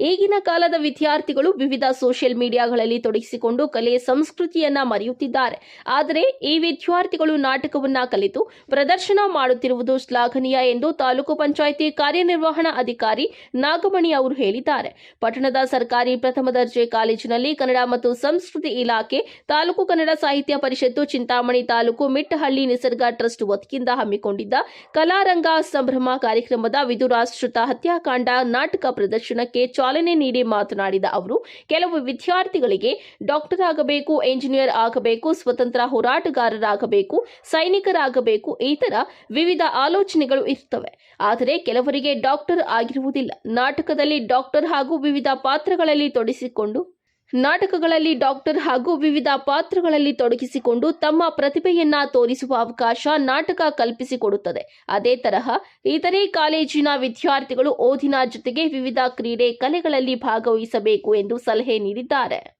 ಈಗಿನ ಕಾಲದ ವಿದ್ಯಾರ್ಥಿಗಳು ವಿವಿಧ ಸೋಷಿಯಲ್ ಮೀಡಿಯಾಗಳಲ್ಲಿ ತೊಡಗಿಸಿಕೊಂಡು ಕಲೆ, ಸಂಸ್ಕೃತಿಯನ್ನ ಮರೆಯುತ್ತಿದ್ದಾರೆ. ಆದರೆ ಈ ವಿದ್ಯಾರ್ಥಿಗಳು ನಾಟಕವನ್ನ ಕಲಿತು ಪ್ರದರ್ಶನ ಮಾಡುತ್ತಿರುವುದು ಶ್ಲಾಘನೀಯ ಎಂದು ತಾಲೂಕು ಪಂಚಾಯಿತಿ ಕಾರ್ಯನಿರ್ವಹಣಾ ಅಧಿಕಾರಿ ನಾಗಮಣಿ ಅವರು ಹೇಳಿದ್ದಾರೆ. ಪಟ್ಟಣದ ಸರ್ಕಾರಿ ಪ್ರಥಮ ದರ್ಜೆ ಕಾಲೇಜಿನಲ್ಲಿ ಕನ್ನಡ ಮತ್ತು ಸಂಸ್ಕೃತಿ ಇಲಾಖೆ, ತಾಲೂಕು ಕನ್ನಡ ಸಾಹಿತ್ಯ ಪರಿಷತ್ತು, ಚಿಂತಾಮಣಿ ತಾಲೂಕು ಮಿಟ್ಟಹಳ್ಳಿ ನಿಸರ್ಗ ಟ್ರಸ್ಟ್ ವತಿಯಿಂದ ಹಮ್ಮಿಕೊಂಡಿದ್ದ ಕಲಾರಂಗ ಸಂಭ್ರಮ ಕಾರ್ಯಕ್ರಮದ ವಿದುರಾಶ್ರಿತ ಹತ್ಯಾಕಾಂಡ ನಾಟಕ ಪ್ರದರ್ಶನಕ್ಕೆ ಚಾಲನೆ ನೀಡಿ ಮಾತನಾಡಿದ ಅವರು, ಕೆಲವು ವಿದ್ಯಾರ್ಥಿಗಳಿಗೆ ಡಾಕ್ಟರ್ ಆಗಬೇಕು ಎಂಜಿನಿಯರ್ ಆಗಬೇಕು, ಸ್ವತಂತ್ರ ಹೋರಾಟಗಾರರಾಗಬೇಕು, ಸೈನಿಕರಾಗಬೇಕು, ಈ ತರ ವಿವಿಧ ಆಲೋಚನೆಗಳು ಇರ್ತವೆ ಆದರೆ ಕೆಲವರಿಗೆ ಡಾಕ್ಟರ್ ಆಗಿರುವುದಿಲ್ಲ. ನಾಟಕದಲ್ಲಿ ಡಾಕ್ಟರ್ ಹಾಗೂ ವಿವಿಧ ಪಾತ್ರಗಳಲ್ಲಿ ತೊಡಗಿಸಿಕೊಂಡು ನಾಟಕಗಳಲ್ಲಿ ಡಾಕ್ಟರ್ ಹಾಗೂ ವಿವಿಧ ಪಾತ್ರಗಳಲ್ಲಿ ತೊಡಗಿಸಿಕೊಂಡು ತಮ್ಮ ಪ್ರತಿಭೆಯನ್ನ ತೋರಿಸುವ ಅವಕಾಶ ನಾಟಕ ಕಲ್ಪಿಸಿಕೊಡುತ್ತದೆ. ಅದೇ ತರಹ ಇತರೆ ಕಾಲೇಜಿನ ವಿದ್ಯಾರ್ಥಿಗಳು ಓದಿನ ಜೊತೆಗೆ ವಿವಿಧ ಕ್ರೀಡೆ ಕಲೆಗಳಲ್ಲಿ ಭಾಗವಹಿಸಬೇಕು ಎಂದು ಸಲಹೆ ನೀಡಿದ್ದಾರೆ.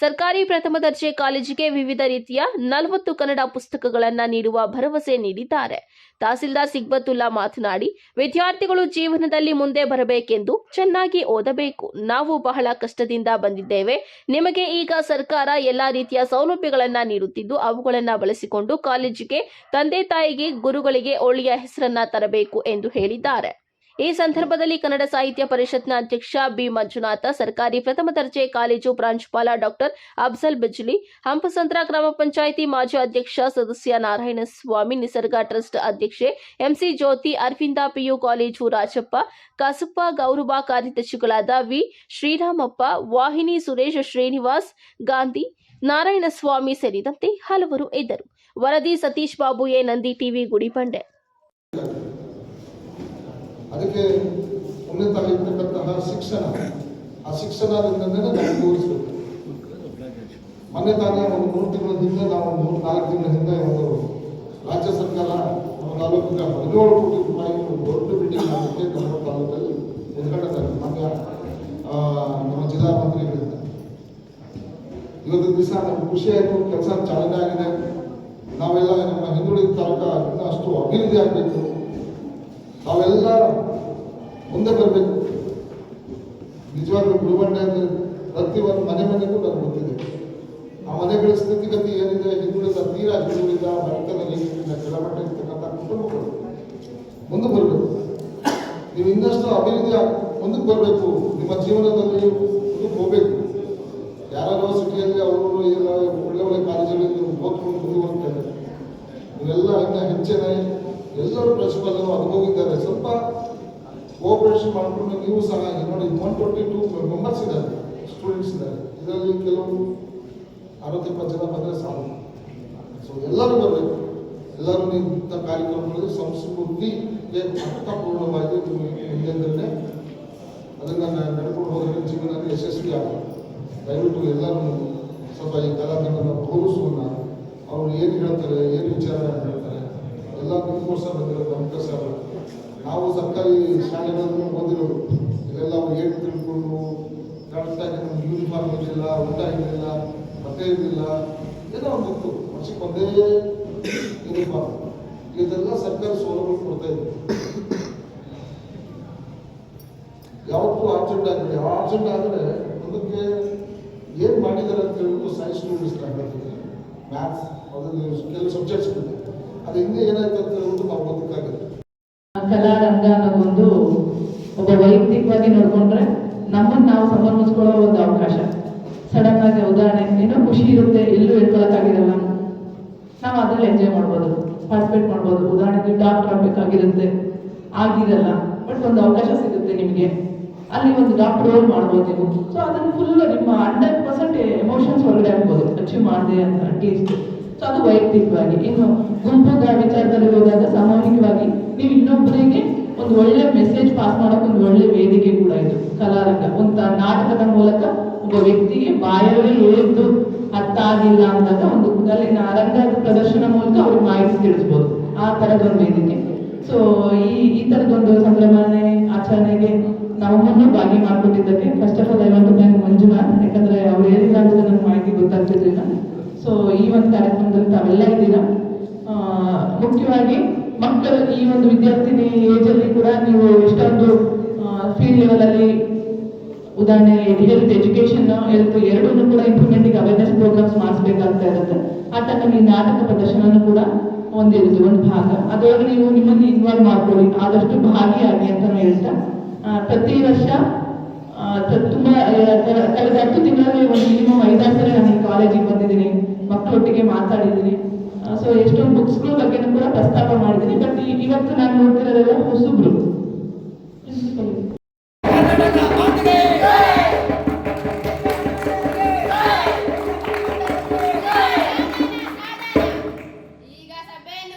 ಸರ್ಕಾರಿ ಪ್ರಥಮ ದರ್ಜೆ ಕಾಲೇಜಿಗೆ ವಿವಿಧ ರೀತಿಯ ನಲವತ್ತು ಕನ್ನಡ ಪುಸ್ತಕಗಳನ್ನು ನೀಡುವ ಭರವಸೆ ನೀಡಿದ್ದಾರೆ. ತಹಸೀಲ್ದಾರ್ ಸಿಗ್ಬತ್ತುಲ್ಲಾ ಮಾತನಾಡಿ, ವಿದ್ಯಾರ್ಥಿಗಳು ಜೀವನದಲ್ಲಿ ಮುಂದೆ ಬರಬೇಕೆಂದು ಚೆನ್ನಾಗಿ ಓದಬೇಕು. ನಾವು ಬಹಳ ಕಷ್ಟದಿಂದ ಬಂದಿದ್ದೇವೆ. ನಿಮಗೆ ಈಗ ಸರ್ಕಾರ ಎಲ್ಲಾ ರೀತಿಯ ಸೌಲಭ್ಯಗಳನ್ನು ನೀಡುತ್ತಿದ್ದು, ಅವುಗಳನ್ನು ಬಳಸಿಕೊಂಡು ಕಾಲೇಜಿಗೆ ತಂದೆ ತಾಯಿಗೆ, ಗುರುಗಳಿಗೆ ಒಳ್ಳೆಯ ಹೆಸರನ್ನ ತರಬೇಕು ಎಂದು ಹೇಳಿದ್ದಾರೆ. ಈ ಸಂದರ್ಭದಲ್ಲಿ ಕನ್ನಡ ಸಾಹಿತ್ಯ ಪರಿಷತ್ನ ಅಧ್ಯಕ್ಷ ಬಿ ಮಂಜುನಾಥ, ಸರ್ಕಾರಿ ಪ್ರಥಮ ದರ್ಜೆ ಕಾಲೇಜು ಪ್ರಾಂಶುಪಾಲ ಡಾಕ್ಟರ್ ಅಫ್ಜಲ್ ಬಿಜ್ಲಿ ಹಂಪಸಂತ್ರ ಗ್ರಾಮ ಪಂಚಾಯಿತಿ ಮಾಜಿ ಅಧ್ಯಕ್ಷ ಸದಸ್ಯ ನಾರಾಯಣಸ್ವಾಮಿ, ನಿಸರ್ಗ ಟ್ರಸ್ಟ್ ಅಧ್ಯಕ್ಷೆ MC Jyothi, Aravinda PU college Rajappa, Kasappa ಗೌರವ ಕಾರ್ಯದರ್ಶಿಗಳಾದ ವಿ ಶ್ರೀರಾಮಪ್ಪ, ವಾಹಿನಿ ಸುರೇಶ್ ಶ್ರೀನಿವಾಸ್ ಗಾಂಧಿ, ನಾರಾಯಣಸ್ವಾಮಿ ಸೇರಿದಂತೆ ಹಲವರು ಇದ್ದರು. ವರದಿ ಸತೀಶ್ ಬಾಬು ಎ ನಂದಿ ಟಿವಿ, ಗುಡಿಬಂಡೆ. ಅದಕ್ಕೆ ಉನ್ನತವಾಗಿರ್ತಕ್ಕಂತಹ ಶಿಕ್ಷಣ. ಆ ಶಿಕ್ಷಣದಿಂದಲೇ ನಾವು ತೋರಿಸಬೇಕು. ಮೊನ್ನೆ ತಾನೇ ಒಂದು ಮೂರು ತಿಂಗಳ ಹಿಂದೆ ನಾವು ಮೂರು ನಾಲ್ಕು ತಿಂಗಳ ಹಿಂದೆ ಒಂದು ರಾಜ್ಯ ಸರ್ಕಾರ ನಮ್ಮ ತಾಲೂಕಿನ ಹದಿನೇಳು ಕೋಟಿ ರೂಪಾಯಿ ಒಂದು ದೊಡ್ಡ ಬಿಲ್ಡಿಂಗ್ ಆಗುತ್ತೆ ನಮ್ಮ ತಾಲೂಕಲ್ಲಿ ಉದ್ಘಾಟನೆ ಮಾನ್ಯ ನಮ್ಮ ಜಿಲ್ಲಾ ಮಂತ್ರಿಗಳಿಂದ. ಇವತ್ತು ದಿವಸ ನಮ್ಗೆ ಖುಷಿಯಾಯಿತು ಕೆಲಸ ಚಾಲನೆ ಆಗಿದೆ. ನಾವೆಲ್ಲ ನಮ್ಮ ಹಿಂದುಳಿದ ತಾಲೂಕ ಅಷ್ಟು ಅಭಿವೃದ್ಧಿ ಆಗಬೇಕು. ನಾವೆಲ್ಲ ಮುಂದೆ ಬರಬೇಕು. ನಿಜವಾಗ್ಲೂ ಗುರುಬಂಡೆ ಪ್ರತಿ ಒಂದು ಮನೆ ಮನೆಗೂ ನಾನು ಗೊತ್ತಿದೆ ಆ ಮನೆಗಳ ಸ್ಥಿತಿಗತಿ ಏನಿದೆ, ಹಿಂದುಳಿದ ತೀರಾ ಹಿಂದುಳಿದ ಬಡತನ ಕೆಳಮಟ್ಟ ಇರ್ತಕ್ಕಂಥ ಕುಟುಂಬಗಳು. ಮುಂದೆ ಬರಬೇಕು. ನೀವು ಇನ್ನಷ್ಟು ಅಭಿವೃದ್ಧಿ ಮುಂದಕ್ಕೆ ಬರಬೇಕು. ನಿಮ್ಮ ಜೀವನದಲ್ಲಿ ಮುಂದಕ್ಕೆ ಹೋಗಬೇಕು. ಯಾರೋ ಸಿಟಿಯಲ್ಲಿ ಅವರು ಎಲ್ಲ ಒಳ್ಳೆ ಒಳ್ಳೆ ಕಾಲೇಜಲ್ಲಿ ನೀವು ಓದ್ಕೊಂಡು ಮುಂದುವರ್ತಾ ಇದ್ದಾರೆ ಇನ್ನ ಹೆಚ್ಚಿನ ಎಲ್ಲರೂ ಪ್ರಿನ್ಸಿಪಲ್ ಅನುಭವಿದ್ದಾರೆ ಸ್ವಲ್ಪ ಕೋಆಪರೇಷನ್ ಮಾಡಿಕೊಂಡು ನೀವು ಸಹ ನೋಡಿ ಒನ್ ಟ್ವೆಂಟಿ ಟೂ ಮೆಂಬರ್ಸ್ ಇದ್ದಾರೆ ಸ್ಟೂಡೆಂಟ್ಸ್ ಇದ್ದಾರೆ. ಇದರಲ್ಲಿ ಕೆಲವರು ಅರವತ್ತು ಇಪ್ಪತ್ತು ಜನ ಬಂದರೆ ಸಾಕು. ಸೊ ಎಲ್ಲರೂ ಬರಬೇಕು. ಎಲ್ಲರೂ ಇಂಥ ಕಾರ್ಯಕ್ರಮಗಳಲ್ಲಿ ಸಂಸ್ಕೃತಿಗೆ ಅರ್ಥಪೂರ್ಣವಾಗಿ ಹಿಂದೆ ಅದನ್ನು ನಡ್ಕೊಂಡು ಹೋದ್ರೆ ಜೀವನ ಯಶಸ್ವಿ ಆಗುತ್ತೆ ದಯವಿಟ್ಟು ಎಲ್ಲರೂ ಸ್ವಲ್ಪ ಈ ಕಲಾವಿದರನ್ನ ಗೌರವಿಸೋಣ ಅವರು ಏನು ಹೇಳ್ತಾರೆ, ಏನು ವಿಚಾರ ಹೇಳ್ತಾರೆ, ಎಲ್ಲ ನಿಮಗೋಸ್ಕರ ಬಂದಿರೋದು ನಮ್ಮ ಸರ್ ನಾವು ಸರ್ಕಾರಿ ಶಾಲೆಗಳನ್ನು ಓದಿರೋರು ಇವೆಲ್ಲ ಏನು ತಿಳ್ಕೊಂಡು ಕರೆಕ್ಟಾಗಿ ನಮ್ಗೆ ಯೂನಿಫಾರ್ಮ್ ಇರಲಿಲ್ಲ, ಊಟ ಇರಲಿಲ್ಲ, ಬಟ್ಟೆ ಇರಲಿಲ್ಲ. ಏನೋ ಒಂದು ಗೊತ್ತು, ವರ್ಷಕ್ಕೆ ಒಂದೇ ಯೂನಿಫಾರ್ಮ್ ಇದೆಲ್ಲ ಸರ್ಕಾರ ಸೌಲಭ್ಯ ಕೊಡ್ತಾ ಇದೆ. ಯಾವತ್ತೂ ಆಬ್ಸೆಂಟ್ ಯಾವ ಅರ್ಜೆಂಟ್ ಆದರೆ ಅದಕ್ಕೆ ಏನು ಮಾಡಿದ್ದಾರೆ ಅಂತ ಹೇಳ್ಬಿಟ್ಟು ಸೈನ್ಸ್ ಸ್ಟೂಡೆಂಟ್ಸ್ ಮ್ಯಾಥ್ಸ್ ಅದರಲ್ಲಿ ಕೆಲವು ಸಬ್ಜೆಕ್ಟ್ಸ್ ಇದೆ ಅದು ಹಿಂದೆ ಏನಾಯ್ತು ಅಂತ ಹೇಳ್ಬಿಟ್ಟು ನಾವು ಕಲಾರಂಗ ಅನ್ನೋದೊಂದು ಒಬ್ಬ ವೈಯಕ್ತಿಕವಾಗಿ ನೋಡ್ಕೊಂಡ್ರೆ ನಮ್ಮನ್ನು ನಾವು ಸಮರ್ಪಿಸ್ಕೊಳ್ಳೋ ಒಂದು ಅವಕಾಶ. ಸಡನ್ ಆಗಿ ಉದಾಹರಣೆ, ಏನೋ ಖುಷಿ ಇರುತ್ತೆ, ಎಲ್ಲೂ ಹೇಳ್ಕೊಳಕ್ಕಾಗಿರಲ್ಲ. ನಾವು ಅದ್ರಲ್ಲಿ ಎಂಜಾಯ್ ಮಾಡ್ಬೋದು ಪಾರ್ಟಿಸಿಪೇಟ್ ಮಾಡ್ಬೋದು. ಉದಾಹರಣೆಗೆ ಡಾಕ್ಟರ್ ಆಗಬೇಕಾಗಿರುತ್ತೆ, ಆಗಿರಲ್ಲ. ಬಟ್ ಒಂದು ಅವಕಾಶ ಸಿಗುತ್ತೆ ನಿಮಗೆ. ಅಲ್ಲಿ ಒಂದು ಡಾಕ್ಟರ್ ರೋಲ್ ಮಾಡ್ಬೋದು ನೀವು. ಸೊ ಅದನ್ನು ಫುಲ್ ನಿಮ್ಮ ಹಂಡ್ರೆಡ್ ಪರ್ಸೆಂಟ್ ಎಮೋಷನ್ಸ್ ಒಳಗಡೆ ಆಗ್ಬೋದು ಅಚೀವ್ ಮಾಡಿದೆ ಅಂತ ಅಟ್ಲೀಸ್ಟ್ ಸೊ ಅದು ವೈಯಕ್ತಿಕವಾಗಿ. ಇನ್ನು ಗುಂಪು ವಿಚಾರದಲ್ಲಿ ಹೋದಾಗ ಸಾಮೂಹಿಕವಾಗಿ ನೀವು ಇನ್ನೊಬ್ಬರಿಗೆ ಒಂದು ಒಳ್ಳೆ ಮೆಸೇಜ್ ಪಾಸ್ ಮಾಡೋಕೆ ಒಂದು ಒಳ್ಳೆ ವೇದಿಕೆ ಕೂಡ ಇದು, ಕಲಾರಂಗ. ಒಂದು ನಾಟಕದ ಮೂಲಕ ಒಬ್ಬ ವ್ಯಕ್ತಿಗೆ ಬಾಯಲ್ಲಿ ಹೇಳಿದ್ದು ಅರ್ಥ ಆಗಿಲ್ಲ ಅಂದಾಗ ಒಂದು ಅಲ್ಲಿನ ರಂಗದ ಪ್ರದರ್ಶನ ಮೂಲಕ ಅವ್ರಿಗೆ ಮಾಹಿತಿ ತಿಳಿಸ್ಬೋದು. ಆ ಥರದೊಂದು ವೇದಿಕೆ. ಸೊ ಈ ಈ ಥರದೊಂದು ಸಂಭ್ರಮಣೆ ಆಚರಣೆಗೆ ನಮ್ಮನ್ನು ಭಾಗಿ ಮಾಡ್ಕೊಟ್ಟಿದ್ದಕ್ಕೆ first of all I want thank Manjunath, ಯಾಕಂದ್ರೆ ಅವ್ರು ಅಂತ ನಮ್ಗೆ ಮಾಹಿತಿ ಗೊತ್ತಾಗ್ತಿರ್ಲಿಲ್ಲ. ಸೊ ಈ ಒಂದು ಕಾರ್ಯಕ್ರಮದಲ್ಲಿ ತಾವೆಲ್ಲ ಇದ್ದೀರಾ? ಮುಖ್ಯವಾಗಿ ಮಕ್ಕಳು ಈ ಒಂದು ವಿದ್ಯಾರ್ಥಿನಿ ಏಜಲ್ಲಿ ಕೂಡ ನೀವು ಎಷ್ಟೊಂದು ಫೀಲ್ಡ್ ಲೆವೆಲಲ್ಲಿ ಉದಾಹರಣೆ ಹೆಲ್ತ್ ಎಜುಕೇಶನ್ ಹೆಲ್ತ್ ಎರಡನ್ನೂ ಕೂಡ ಇಂಪ್ರೂವ್ಮೆಂಟಿಗೆ ಅವೇರ್ನೆಸ್ ಪ್ರೋಗ್ರಾಮ್ಸ್ ಮಾಡಿಸ್ಬೇಕಾಗ್ತಾ ಇರುತ್ತೆ. ಆ ಟೈಮಲ್ಲಿ ನಾಟಕ ಪ್ರದರ್ಶನನೂ ಕೂಡ ಒಂದಿರುತ್ತೆ ಒಂದು ಭಾಗ. ಅದರೊಳಗೆ ನೀವು ನಿಮ್ಮನ್ನು ಇನ್ವಾಲ್ವ್ ಮಾಡ್ಕೊಳ್ಳಿ. ಆದಷ್ಟು ಭಾಗಿಯಾಗಿ ಅಂತಲೂ ಹೇಳ್ತಾ. ಪ್ರತಿ ವರ್ಷ ತುಂಬಾ ಕಳೆದ ಹತ್ತು ತಿಂಗಳಲ್ಲಿ ಒಂದು ಮಿನಿಮಮ್ ಐದಾರು ಸಲ ನಾನು ಕಾಲೇಜಿಗೆ ಬಂದಿದ್ದೀನಿ. ಮಕ್ಕಳೊಟ್ಟಿಗೆ ಮಾತಾಡಿದ್ದೀನಿ. ಸೊ ಎಷ್ಟೊಂದು ಬುಕ್ಸ್ಗಳ ಬಗ್ಗೆನೂ ಕೂಡ ಪ್ರಸ್ತಾಪ ಮಾಡಿದ್ದೀನಿ ಬಟ್ ಇವತ್ತು ನಾನು ನೋಡ್ತಿರೋದೆಲ್ಲ ಹೊಸಬ್ರು ಈಗ ಸಭೆಯನ್ನು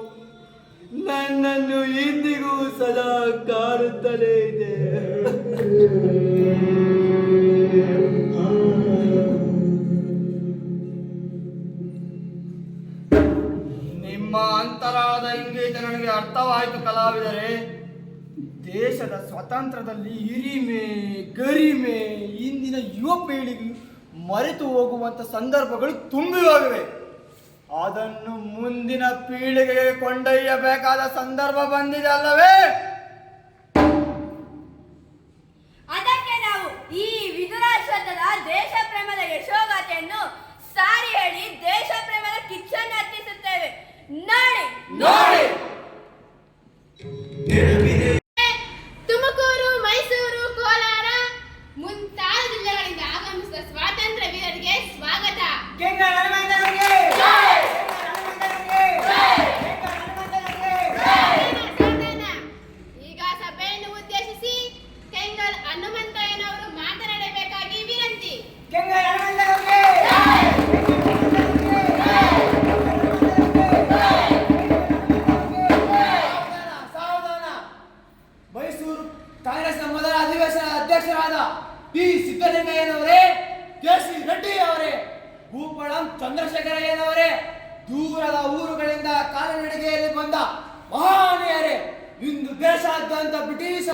ನನ್ನನ್ನು ಇಂದಿಗೂ ಸದಾ ಕಾಡುತ್ತಲೇ ಇದೆ. ನಿಮ್ಮ ಅಂತರಾದ ಇಂಗೇಜ ನನಗೆ ಅರ್ಥವಾಯಿತು ಕಲಾವಿದರೆ. ದೇಶದ ಸ್ವಾತಂತ್ರ್ಯದಲ್ಲಿ ಹಿರಿಮೆ, ಗರಿಮೆ, ಇಂದಿನ ಯುವ ಪೀಳಿಗೆ ಮರೆತು ಹೋಗುವಂತ ಸಂದರ್ಭಗಳು ತುಂಬಿ ಹೋಗಿವೆ ಅದನ್ನು ಮುಂದಿನ ಪೀಳಿಗೆಗೆ ಕೊಂಡೊಯ್ಯಬೇಕಾದ ಸಂದರ್ಭ ಬಂದಿದೆ ಅಲ್ಲವೇ? ಇಂದು ದೇಶಾದ್ಯಂತ ಬ್ರಿಟಿಷ್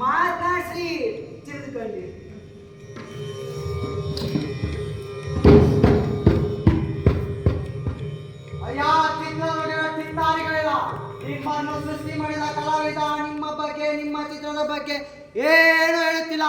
ಮಾತನಾಡಿಸಿ ತಿಳಿದುಕೊಳ್ಳಿ. ಅಯ್ಯ ಚಿತ್ರದುರ್ಗದ ಚಿತ್ತಾರಿಗಳಿಲ್ಲ, ನಿಮ್ಮನ್ನು ಸೃಷ್ಟಿ ಮಾಡಿದ ಕಲಾವಿದ ನಿಮ್ಮ ಬಗ್ಗೆ, ನಿಮ್ಮ ಚಿತ್ರದ ಬಗ್ಗೆ ಏನು ಹೇಳುತ್ತಿಲ್ಲ?